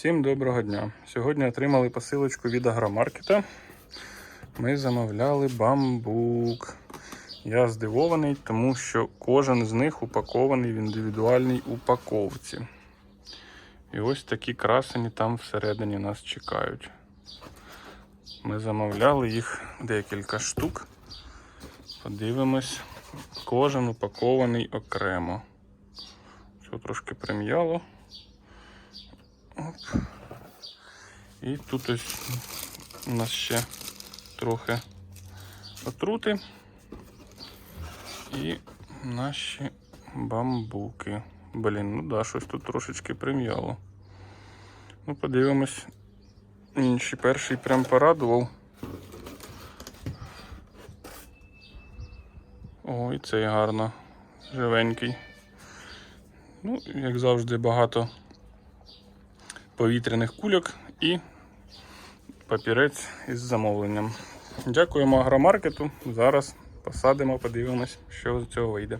Всім доброго дня! Сьогодні отримали посилочку від агромаркета. Ми замовляли бамбук. Я здивований, тому що кожен з них упакований в індивідуальній упаковці. І ось такі красені там всередині нас чекають. Ми замовляли їх декілька штук. Подивимось, кожен упакований окремо. Все трошки прим'яло. Оп. І тут ось у нас ще трохи отрути. І наші бамбуки. Блін, ну да, щось тут трошечки прим'яло. Ну, подивимось. Інший перший прям порадував. Ой, цей гарно. Живенький. Ну, як завжди, багато повітряних кульок і папірець із замовленням. Дякуємо агромаркету. Зараз посадимо, подивимось, що з цього вийде.